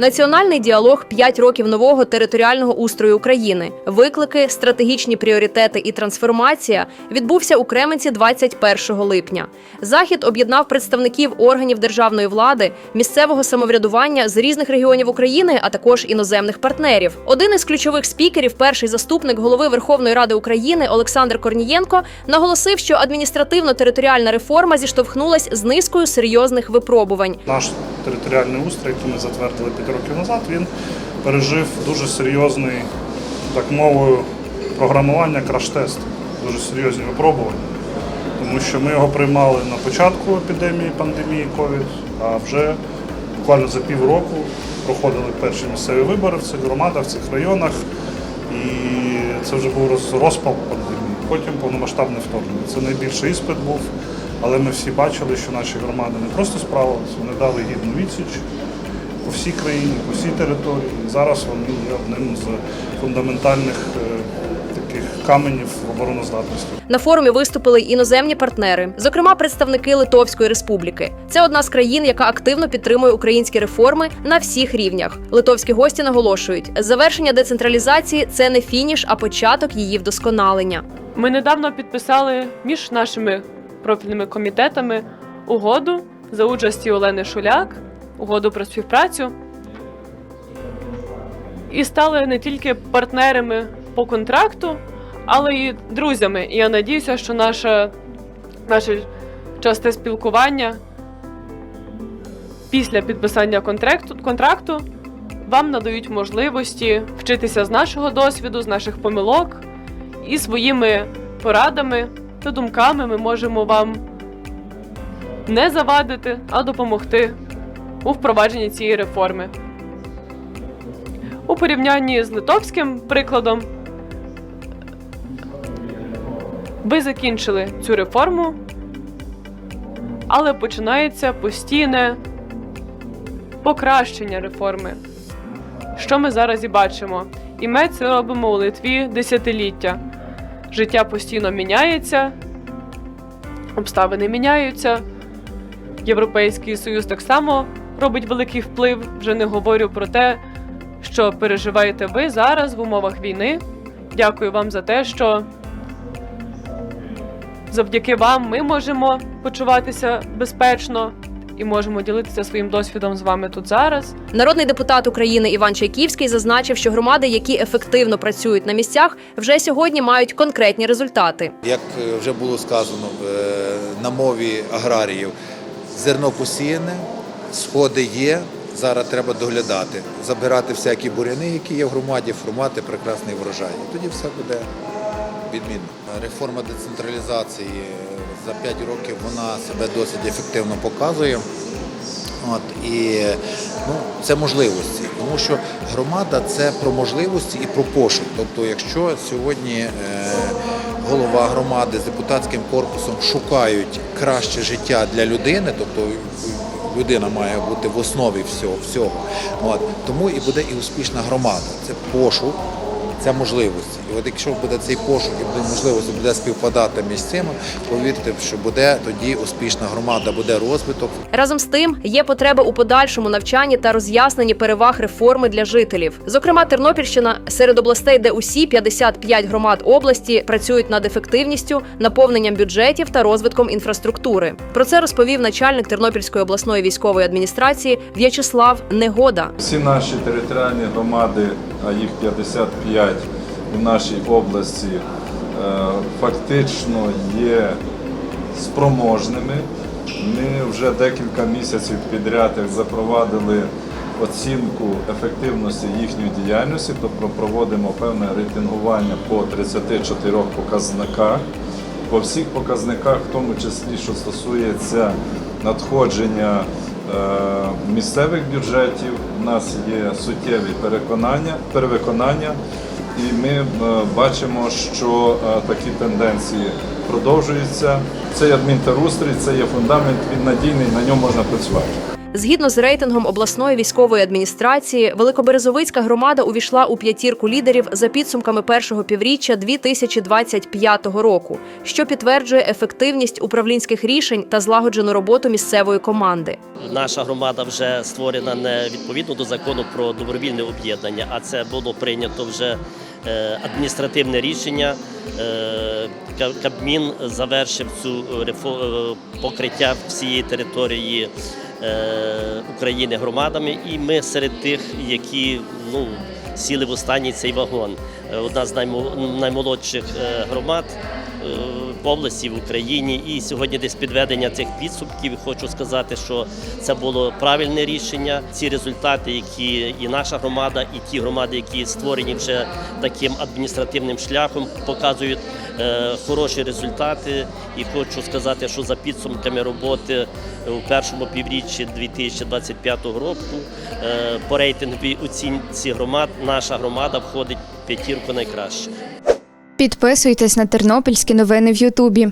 Національний діалог «5 років нового територіального устрою України. Виклики, стратегічні пріоритети і трансформація відбувся у Кременці 21 липня. Захід об'єднав представників органів державної влади, місцевого самоврядування з різних регіонів України, а також іноземних партнерів. Один із ключових спікерів, перший заступник голови Верховної Ради України Олександр Корнієнко, наголосив, що адміністративно-територіальна реформа зіштовхнулась з низкою серйозних випробувань. Наш територіальний устрій, який ми затвердили 5 років назад, він пережив дуже серйозний, так мовою, програмування краш-тест, дуже серйозні випробування. Тому що ми його приймали на початку епідемії пандемії COVID, а вже буквально за півроку проходили перші місцеві вибори в цих громадах, в цих районах. І це вже був розпал пандемії. Потім повномасштабне вторгнення. Це найбільший іспит був, але ми всі бачили, що наші громади не просто справилися, вони дали гідну відсіч по всій країні, по всій території. Зараз вони є одним з фундаментальних е, таких каменів обороноздатності. На форумі виступили іноземні партнери, зокрема представники Литовської республіки. Це одна з країн, яка активно підтримує українські реформи на всіх рівнях. Литовські гості наголошують, завершення децентралізації це не фініш, а початок її вдосконалення. Ми недавно підписали між нашими профільними комітетами угоду за участі Олени Шуляк, угоду про співпрацю. І стали не тільки партнерами по контракту, але й друзями. І я надіюся, що наше, наше часте спілкування після підписання контракту, контракту вам надають можливості вчитися з нашого досвіду, з наших помилок і своїми порадами та думками ми можемо вам не завадити, а допомогти у впровадженні цієї реформи. У порівнянні з литовським прикладом, ви закінчили цю реформу, але починається постійне покращення реформи. Що ми зараз і бачимо? І ми це робимо у Литві десятиліття. Життя постійно міняється, обставини міняються. Європейський Союз так само робить великий вплив. Вже не говорю про те, що переживаєте ви зараз в умовах війни. Дякую вам за те, що завдяки вам ми можемо почуватися безпечно і можемо ділитися своїм досвідом з вами тут зараз. Народний депутат України Іван Чайківський зазначив, що громади, які ефективно працюють на місцях, вже сьогодні мають конкретні результати. Як е, вже було сказано е, на мові аграріїв, зерно посіяне, сходи є. Зараз треба доглядати, забирати всякі буряни, які є в громаді, формувати прекрасний врожай. І тоді все буде відмінно. Реформа децентралізації е, за 5 років вона себе досить ефективно показує. От, і ну, це можливості, тому що громада це про можливості і про пошук. Тобто, якщо сьогодні е, голова громади з депутатським корпусом шукають краще життя для людини, тобто людина має бути в основі всього, всього. От, тому і буде і успішна громада. Це пошук, це можливості. І от якщо буде цей пошук і буде можливості буде співпадати між цими, повірте, що буде тоді успішна громада, буде розвиток. Разом з тим є потреба у подальшому навчанні та роз'ясненні переваг реформи для жителів. Зокрема, Тернопільщина серед областей, де усі 55 громад області працюють над ефективністю, наповненням бюджетів та розвитком інфраструктури. Про це розповів начальник Тернопільської обласної військової адміністрації В'ячеслав Негода. Всі наші територіальні громади, а їх 55 у нашій області, е, фактично є спроможними. Ми вже декілька місяців підряд запровадили оцінку ефективності їхньої діяльності, тобто проводимо певне рейтингування по 34 показниках. По всіх показниках, в тому числі, що стосується надходження місцевих бюджетів, у нас є суттєві переконання, перевиконання, і ми е, бачимо, що е, такі тенденції продовжуються. Це адмінтерустрій, це є фундамент, він надійний, на ньому можна працювати. Згідно з рейтингом обласної військової адміністрації, Великоберезовицька громада увійшла у п'ятірку лідерів за підсумками першого півріччя 2025 року, що підтверджує ефективність управлінських рішень та злагоджену роботу місцевої команди. Наша громада вже створена не відповідно до закону про добровільне об'єднання, а це було прийнято вже е, адміністративне рішення. Е, Кабмін завершив цю е, покриття всієї території е, України громадами, і ми серед тих, які ну, сіли в останній цей вагон. Е, Одна з наймо- наймолодших е, громад е, в області в Україні. І сьогодні десь підведення цих підсумків. Хочу сказати, що це було правильне рішення. Ці результати, які і наша громада, і ті громади, які створені вже таким адміністративним шляхом, показують хороші результати. І хочу сказати, що за підсумками роботи у першому півріччі 2025 року по рейтинговій оцінці громад наша громада входить п'ятірку найкращих. Підписуйтесь на тернопільські новини в Ютубі.